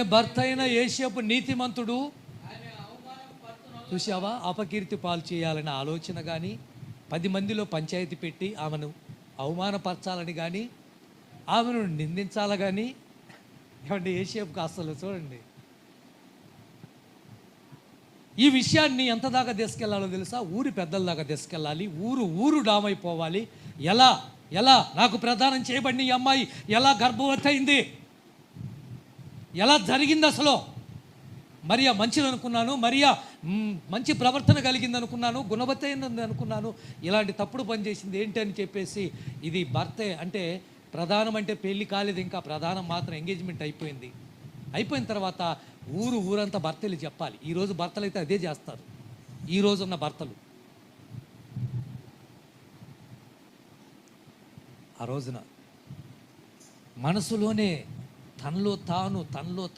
ఆమె భర్త అయిన ఏషపు నీతిమంతుడు. చూసావా అపకీర్తి పాలు చేయాలనే ఆలోచన కానీ పది మందిలో పంచాయతీ పెట్టి ఆమెను అవమానపరచాలని కానీ ఆమెను నిందించాల కానీ ఏమంటే ఏషియప్కి అసలు చూడండి. ఈ విషయాన్ని ఎంత దాకా తీసుకెళ్ళాలో తెలుసా? ఊరి పెద్దల దాకా తీసుకెళ్ళాలి. ఊరు ఊరు డామైపోవాలి. ఎలా? ఎలా? నాకు ప్రదానం చేయబడిన ఈ అమ్మాయి ఎలా గర్భవతి అయింది? ఎలా జరిగింది అసలు? మరియా మంచిది అనుకున్నాను మరియా మంచి ప్రవర్తన కలిగింది అనుకున్నాను గుణవతి అనుకున్నాను. ఇలాంటి తప్పుడు పని చేసింది ఏంటి అని చెప్పేసి ఇది భర్తే అంటే ప్రధానం అంటే పెళ్ళి కాలేదు ఇంకా ప్రధానం మాత్రం ఎంగేజ్మెంట్ అయిపోయింది. అయిపోయిన తర్వాత ఊరు ఊరంతా భర్తలు చెప్పాలి. ఈరోజు భర్తలు అయితే అదే చేస్తారు. ఈ రోజు ఉన్న భర్తలు. ఆ రోజున మనసులోనే తనలో తాను తనలో తాను